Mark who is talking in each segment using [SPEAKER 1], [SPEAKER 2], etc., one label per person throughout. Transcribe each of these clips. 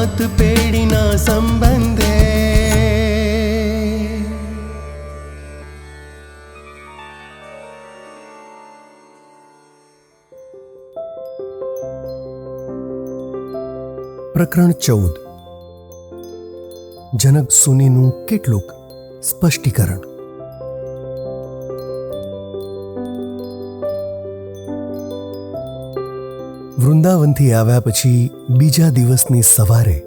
[SPEAKER 1] સાત પેઢીના સંબંધે પ્રકરણ ચૌદ જનક સુનીનું કેટલુંક સ્પષ્ટીકરણ વૃંદાવનથી આવ્યા પછી બીજા દિવસની સવારે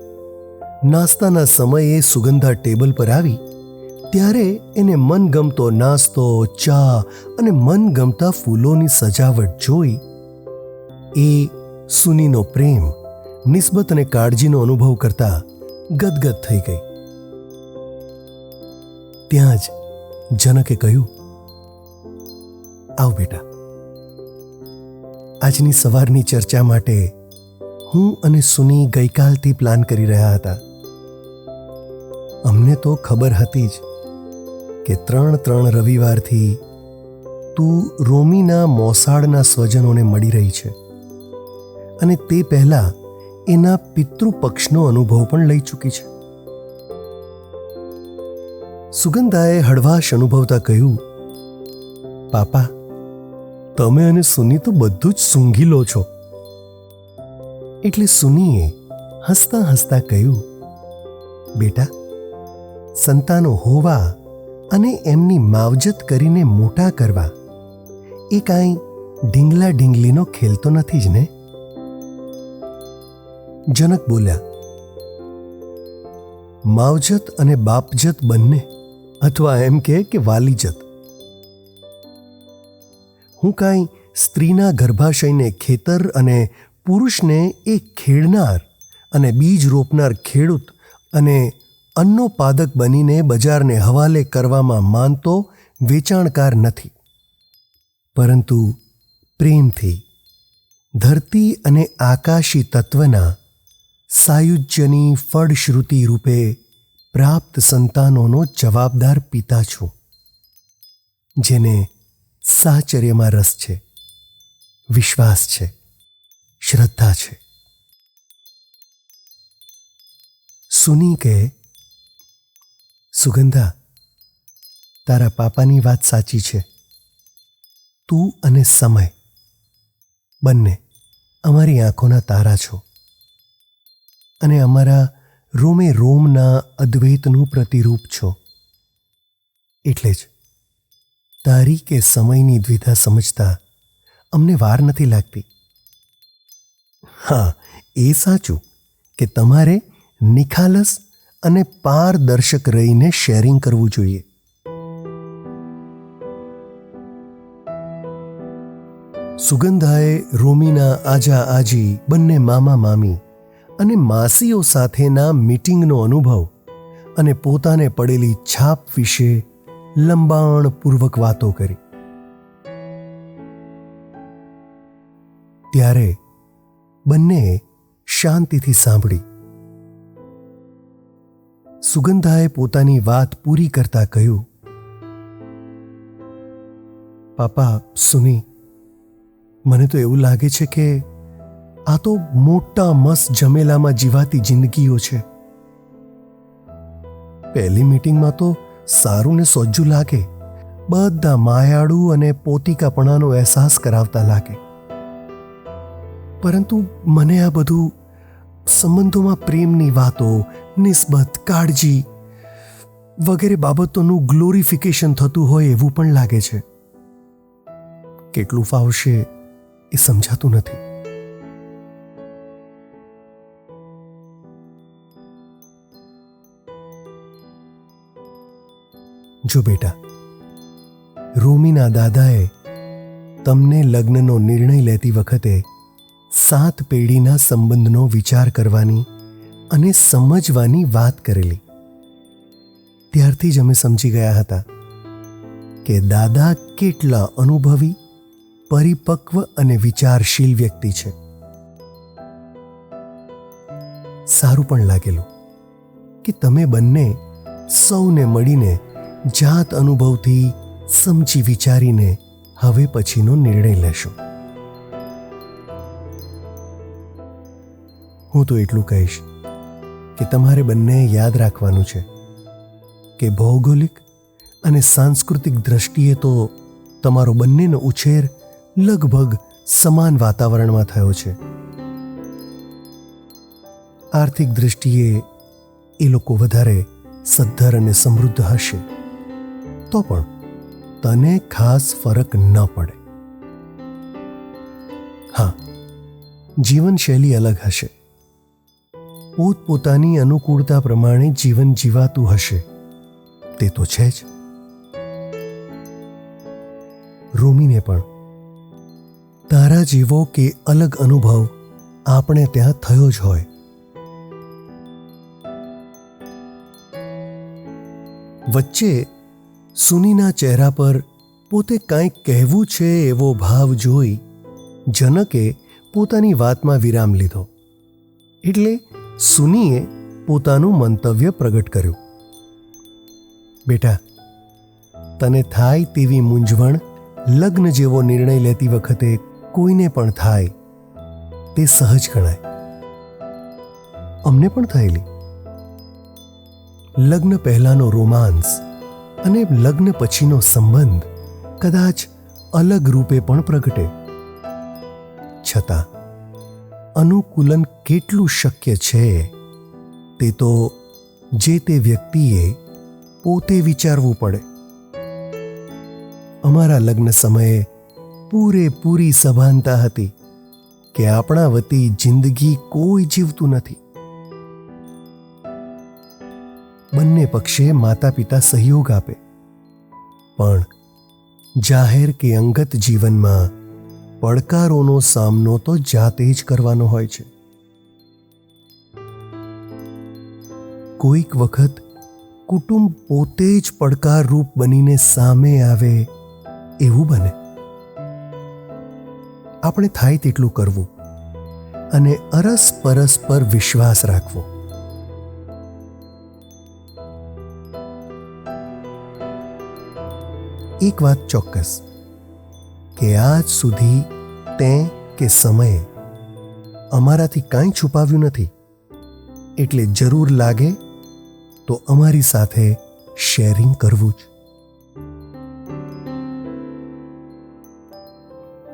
[SPEAKER 1] નાસ્તાના સમયે સુગંધા ટેબલ પર આવી ત્યારે એને મનગમતો નાસ્તો, ચા અને મનગમતા ફૂલોની સજાવટ જોઈ એ સુનીનો પ્રેમ, નિસ્બત અને કાળજીનો અનુભવ કરતા ગદગદ થઈ ગઈ. ત્યાં જ જનકે કહ્યું, આવ બેટા. આજની સવારની ચર્ચા માટે હું અને સુની ગઈકાલથી પ્લાન કરી રહ્યા હતા. અમને તો ખબર હતી જ કે ત્રણ ત્રણ રવિવારથી તું રોમીના મોસાળના સ્વજનોને મળી રહી છે અને તે પહેલા એના પિતૃપક્ષનો અનુભવ પણ લઈ ચૂકી છે. સુગંધાએ હળવાશ અનુભવતા કહ્યું, પાપા તમે અને સુની તો બધું જ સૂંઘી લો છો. એટલે સુનીએ હસતા હસતા કહ્યું, બેટા, સંતાનો હોવા અને એમની માવજત કરીને મોટા કરવા, એ કાંઈ ઢીંગલા ઢીંગલીનો ખેલ તો નથી જ ને? જનક બોલ્યા, માવજત અને બાપજત બંને, અથવા એમ કે વાલીજત હું કાંઈ સ્ત્રીના ગર્ભાશયને ખેતર અને પુરુષને એ ખેડનાર અને બીજ રોપનાર ખેડૂત અને અન્નો પાદક બનીને બજારને હવાલે કરવામાં માનતો વેચાણકાર નથી. પરંતુ પ્રેમથી, ધરતી અને આકાશી તત્વના સાયુજ્યની ફળશ્રુતિ રૂપે પ્રાપ્ત સંતાનોનો જવાબદાર પિતા છું, જેને સાચર્યમાં રસ છે, વિશ્વાસ છે, શ્રદ્ધા છે. સુની કે સુગંધા, તારા પાપાની વાત સાચી છે. તું અને સમય, બંને અમારી આંખોના તારા છો. અને અમારા રોમે રોમના અદ્વૈતનું પ્રતિરૂપ છો. એટલે જ તારી કે સમયની દ્વિધા સમજતા અમને વાર નથી લાગતી. હા, એ સાચું કે તમારે નિખાલસ અને પારદર્શક રહીને શેરિંગ કરવું જોઈએ. સુગંધાએ રોમીના આજા આજી બંને મામા મામી અને માસીઓ સાથેના મીટિંગનો અનુભવ અને પોતાને પડેલી છાપ વિશે લંબાણપૂર્વક વાતો કરી. ત્યારે બંને શાંતિથી સાંભળી. સુગંધાએ પોતાની વાત પૂરી કરતા કહ્યું, પાપા, સુની, મને તો એવું લાગે છે કે આ તો મોટા મસ જમેલામાં જીવાતી જિંદગીઓ છે. પહેલી મીટિંગમાં તો સારું ને સોજ્જું લાગે. બધા માયાળુ અને પોતિકાપણાનો અહેસાસ કરાવતા લાગે. પરંતુ મને આ બધું સંબંધોમાં પ્રેમની વાતો, નિસ્બત કાળજી વગેરે બાબતોનું ગ્લોરિફિકેશન થતું હોય એવું પણ લાગે છે. કેટલું ફાવશે એ સમજાતું નથી. જો બેટા, રોમીના દાદાએ તમને લગ્નનો નિર્ણય લેતી વખતે સાત પેઢીના સંબંધનો વિચાર કરવાની અને સમજવાની વાત કરેલી. ત્યારથી જ અમે સમજી ગયા હતા કે દાદા કેટલા અનુભવી, પરિપક્વ અને વિચારશીલ વ્યક્તિ છે. સારું પણ લાગેલું કે તમે બંને સૌને મળીને જાત અનુભવથી સમજી વિચારીને હવે પછીનો નિર્ણય લેશો. હું તો એટલું કહીશ કે તમારે બંને યાદ રાખવાનું છે કે ભૌગોલિક અને સાંસ્કૃતિક દ્રષ્ટિએ તો તમારો બંનેનો ઉછેર લગભગ સમાન વાતાવરણમાં થયો છે. આર્થિક દૃષ્ટિએ એ લોકો વધારે સદ્ધર અને સમૃદ્ધ હશે. તો પણ તને ખાસ ફરક ન પડે. હા, જીવનશૈલી અલગ હશે. પોતપોતાની અનુકૂળતા પ્રમાણે જીવન જીવાતું હશે. તે તો છે જ. રોમીને પણ, તારા જેવો કે અલગ અનુભવ આપણે ત્યાં થયો જ હોય. વચ્ચે સુનીના ચહેરા પર પોતે કાંઈક કહેવું છે એવો ભાવ જોઈ જનકે પોતાની વાતમાં વિરામ લીધો. એટલે સુનીએ પોતાનું મંતવ્ય પ્રગટ કર્યું. બેટા, તને થાય તેવી મૂંઝવણ, લગ્ન જેવો નિર્ણય લેતી વખતે કોઈને પણ થાય, તે સહજ ગણાય. અમને પણ થયેલી. લગ્ન પહેલાનો રોમાન્સ અને લગ્ન પછીનો સંબંધ કદાચ અલગ રૂપે પણ પ્રગટે. છતાં, અનુકૂલન કેટલું શક્ય છે તે તો જે તે વ્યક્તિએ પોતે વિચારવું પડે. અમારા લગ્ન સમયે પૂરેપૂરી સભાનતા હતી કે આપણા વતી જિંદગી કોઈ જીવતું નથી. બંને પક્ષે માતા પિતા સહયોગ આપે. પણ જાહેર કે અંગત જીવનમાં પડકારોનો સામનો તો જાતે જ કરવાનો હોય છે. કોઈક વખત કુટુંબ પોતે જ પડકારરૂપ બનીને સામે આવે એવું બને. આપણે થાય તેટલું કરવું અને અરસ પરસ્પર વિશ્વાસ રાખવો. એક વાત ચોક્કસ, કે આજ સુધી તે કે સમયે અમારાથી કાંઈ છુપાવ્યું નથી. એટલે જરૂર લાગે તો અમારી સાથે શેરિંગ કરવું જ.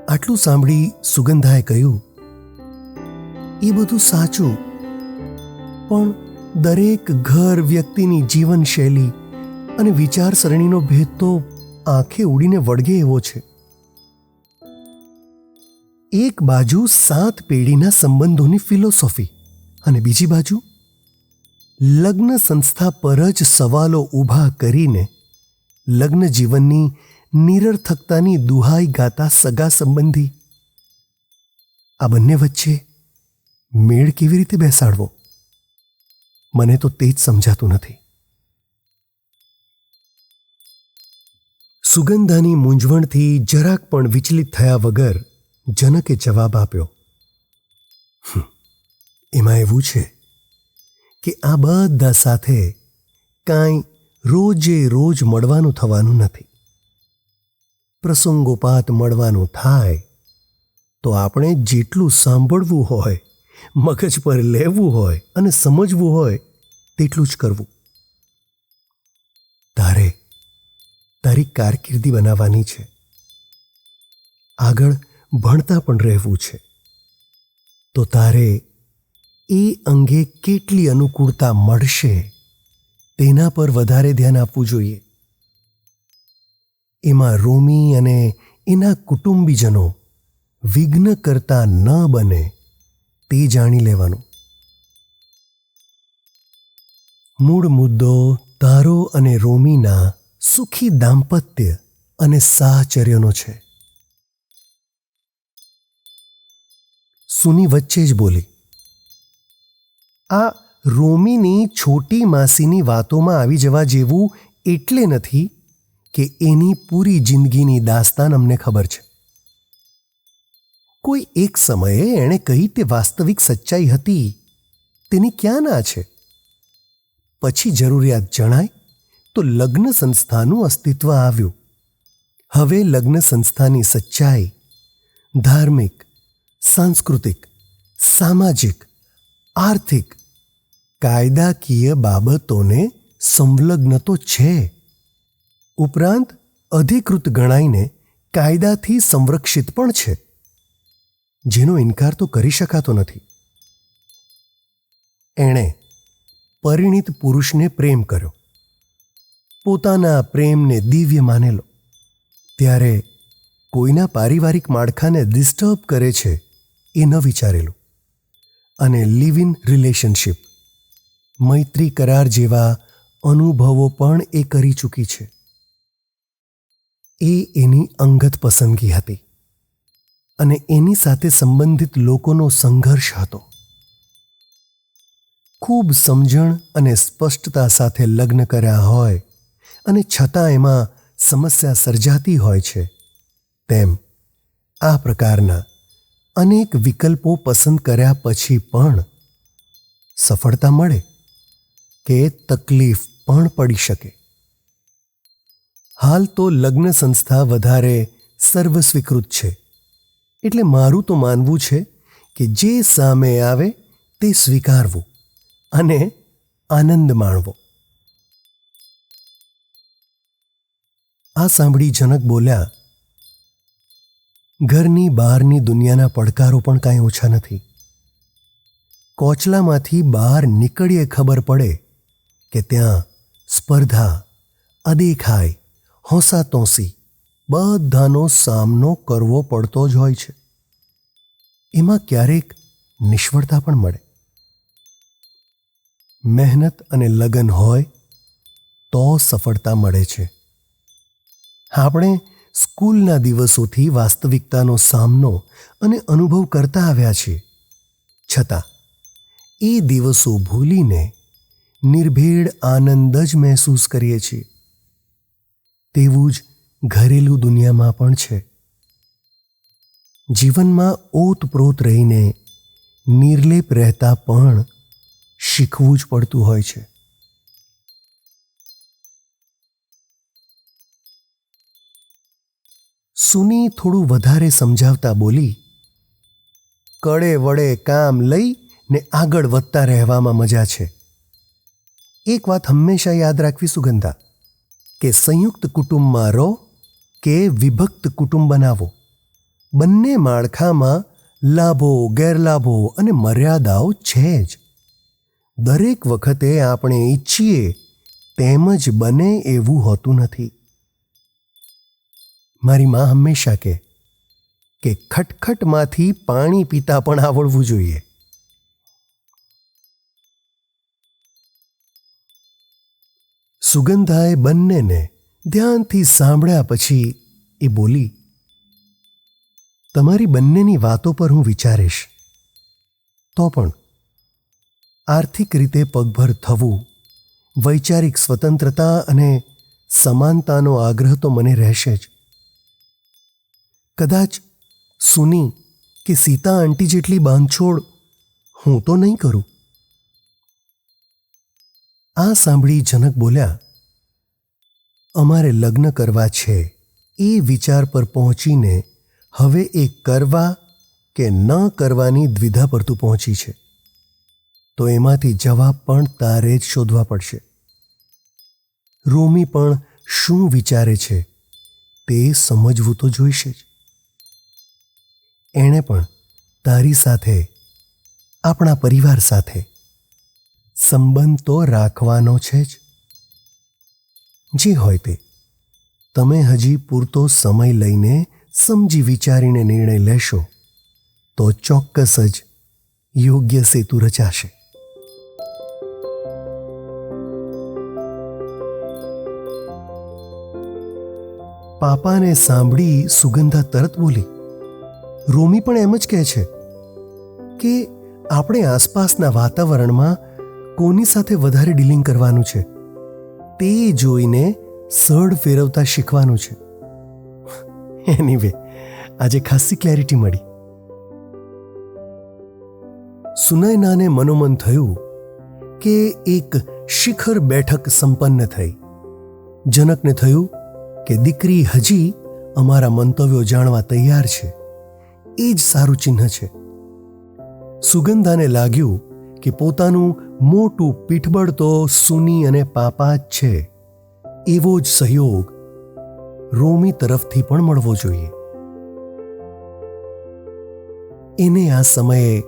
[SPEAKER 1] આટલું સાંભળી સુગંધાએ કહ્યું, એ બધું સાચું, પણ દરેક ઘર વ્યક્તિની જીવનશૈલી અને વિચારસરણીનો ભેદ તો આંખે ઉડીને વળગે એવો છે. એક બાજુ સાત પેઢીના સંબંધોની ફિલોસોફી અને બીજી બાજુ લગ્ન સંસ્થા પર જ સવાલો ઊભા કરીને લગ્ન જીવનની નિરર્થકતાની દુહાઈ ગાતા સગા સંબંધી. આ બંને વચ્ચે મેળ કેવી રીતે બેસાડવો? મને તો તે જ સમજાતું નથી. સુગંધાની મૂંઝવણથી જરાક પણ વિચલિત થયા વગર જનકે જવાબ આપ્યો "હમ, એમાં એવું છે કે આ બધા સાથે કાંઈ રોજે રોજ મળવાનું થવાનું નથી. પ્રસંગોપાત મળવાનું થાય તો આપણે જેટલું સાંભળવું હોય મગજ પર લેવું હોય અને સમજવું હોય તેટલું જ કરવું. તારે તારી કારકિર્દી બનાવવાની છે. આગળ ભણતા પણ રહેવું છે. તો તારે એ અંગે કેટલી અનુકૂળતા મળશે તેના પર વધારે ધ્યાન આપવું જોઈએ. એમાં રોમી અને એના કુટુંબીજનો વિઘ્ન કરતા ન બને તે જાણી લેવાનું. મૂળ મુદ્દો તારો અને રોમીના સુખી દાંપત્ય અને સાહચર્યનો છે. સુની વચ્ચે જ બોલી, આ રોમીની છોટી માસીની વાતોમાં આવી જવા જેવું એટલે નથી કે એની પૂરી જિંદગીની દાસ્તાન અમને ખબર છે. કોઈ એક સમયે એણે કહી તે વાસ્તવિક સચ્ચાઈ હતી, તેની ક્યાં ના છે? પછી જરૂરિયાત જણાય તો લગ્ન સંસ્થાનું અસ્તિત્વ આવ્યું. હવે લગ્ન સંસ્થાની સચ્ચાઈ, ધાર્મિક, સાંસ્કૃતિક, સામાજિક, આર્થિક, કાયદાકીય બાબતોને સંલગ્ન તો છે. ઉપરાંત અધિકૃત ગણાઈને કાયદાથી સંરક્ષિત પણ છે. જેનો ઇનકાર તો કરી શકાતો નથી. એણે પરિણીત પુરુષને પ્રેમ કર્યો. પોતાના પ્રેમને દિવ્ય માનેલો. ત્યારે કોઈના પારિવારિક માળખાને ડિસ્ટર્બ કરે છે એ ન વિચારેલું. અને લિવ ઇન રિલેશનશિપ મૈત્રી કરાર જેવા અનુભવો પણ એ કરી ચૂકી છે. એ એની અંગત પસંદગી હતી અને એની સાથે સંબંધિત લોકોનો સંઘર્ષ હતો. ખૂબ સમજણ અને સ્પષ્ટતા સાથે લગ્ન કર્યા હોય અને છતાં એમાં સમસ્યા સર્જાતી હોય છે. તેમ આ પ્રકારના અનેક વિકલ્પો પસંદ કર્યા પછી પણ સફળતા મળે કે તકલીફ પણ પડી શકે. હાલ તો લગ્ન સંસ્થા વધારે સર્વસ્વીકૃત છે. એટલે મારું તો માનવું છે કે જે સામે આવે તે સ્વીકારવું અને આનંદ માણવો. આ સાંભળી જનક બોલ્યા, ઘરની બહારની દુનિયાના પડકારો પણ કાંઈ ઓછા નથી. કોચલામાંથી બહાર નીકળીએ ખબર પડે કે ત્યાં સ્પર્ધા, અદેખાય હોંસા તોંસી બધાનો સામનો કરવો પડતો જ હોય છે. એમાં ક્યારેક નિષ્ફળતા પણ મળે. મહેનત અને લગન હોય તો સફળતા મળે છે. આપણે સ્કૂલના દિવસોથી વાસ્તવિકતાનો સામનો અને અનુભવ કરતા આવ્યા છીએ. છતાં, એ દિવસો ભૂલીને નિર્ભેળ આનંદ જ મહેસૂસ કરીએ છીએ. તેવું જ ઘરેલું દુનિયામાં પણ છે. જીવનમાં ઓતપ્રોત રહીને નિર્લેપ રહેતા પણ શીખવું જ પડતું હોય છે. સુની થોડું વધારે સમજાવતા બોલી, કડે વડે કામ લઈ ને આગળ વધતા રહેવામાં મજા છે. એક વાત હંમેશા યાદ રાખવી, સુગંધા, કે સંયુક્ત કુટુંબમાં રહો કે વિભક્ત કુટુંબ બનાવો. બંને માળખામાં લાભો, ગેરલાભો અને મર્યાદાઓ છે જ. દરેક વખતે આપણે ઈચ્છીએ તેમ જ બને એવું હોતું નથી. મારી મા હંમેશા કહે કે ખટખટમાંથી પાણી પીતા પણ આવડવું જોઈએ. સુગંધાએ બંનેને ધ્યાનથી સાંભળ્યા પછી એ બોલી, તમારી બંનેની વાતો પર હું વિચારીશ. તો પણ આર્થિક રીતે પગભર થવું, વૈચારિક સ્વતંત્રતા અને સમાનતાનો આગ્રહ તો મને રહેશે જ. કદાચ સુની કે સીતા આંટી જેટલી બાંધછોડ હું તો નહીં કરું. આ સાંભળી જનક બોલ્યા, અમારે લગ્ન કરવા છે. એ વિચાર પર પહોંચીને હવે એ કરવા કે ન કરવાની દ્વિધા પર તું પહોંચી છે. તો એમાંથી જવાબ પણ તારે જ શોધવા પડશે. રોમી પણ શું વિચારે છે તે સમજવું તો જોઈશે જ. એણે પણ તારી સાથે, આપણા પરિવાર સાથે સંબંધ તો રાખવાનો છે જ. જે હોય તે. તમે હજી પૂરતો સમય લઈને સમજી વિચારીને નિર્ણય લેશો, તો ચોક્કસ જ યોગ્ય સેતુ રચાશે. પાપાને સાંભળી સુગંધા તરત બોલી રોમી પણ એમ જ કહે છે કે આપણે આસપાસના વાતાવરણમાં કોની સાથે વધારે ડીલિંગ કરવાનું છે તે જોઈને સડ ફેરવતા શીખવાનું છે. એનીવે આજે ખાસી ક્લેરિટી મળી. સુનયનાને મનોમન થયું કે એક શિખર બેઠક સંપન્ન થઈ. જનકને થયું કે દીકરી હજી અમારા મંતવ્યો જાણવા તૈયાર છે. એ જ સારું ચિહ્ન છે. સુગંધાને લાગ્યું કે પોતાનું મોટું પીઠબળ તો સુની અને પાપા જ છે. એવો જ સહયોગ રોમી તરફથી પણ મળવો જોઈએ. એને આ સમયે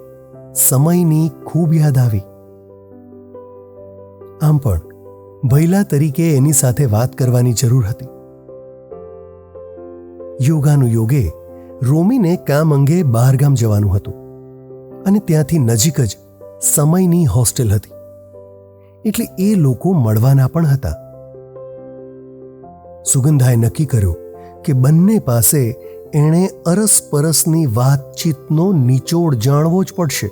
[SPEAKER 1] સમયની ખૂબ યાદ આવી. આમ પણ ભૈલા તરીકે એની સાથે વાત કરવાની જરૂર હતી. યોગાનું યોગે રોમીને કામ અંગે બહારગામ જવાનું હતું અને ત્યાંથી નજીક જ સમયની હોસ્ટેલ હતી. એટલે એ લોકો મળવાના પણ હતા. સુગંધાએ નક્કી કર્યું કે બંને પાસે એણે અરસપરસની વાતચીતનો નિચોડ જાણવો જ પડશે.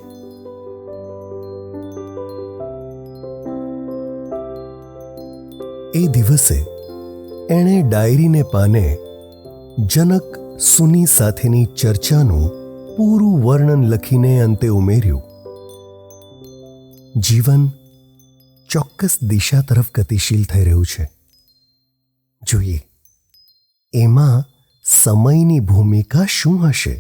[SPEAKER 1] એ દિવસે એણે ડાયરીને પાને જનક સુની સાથેની ચર્ચાનું પૂરું વર્ણન લખીને અંતે ઉમેર્યું. જીવન ચોક્કસ દિશા તરફ ગતિશીલ થઈ રહ્યું છે. જોઈએ, એમાં સમયની ભૂમિકા શું હશે?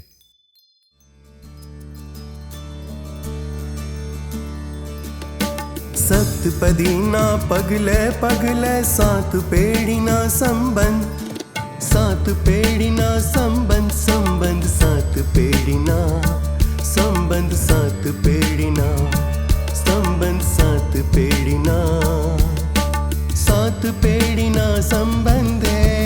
[SPEAKER 1] સતપદીના પગલે પગલે સાત પેઢીના સંબંધ साथ पेड़िना संबंध संबंध साथ पेड़िना संबंध साथ पेड़िना संबंध साथ पेड़िना साथ पेड़िना संबंध है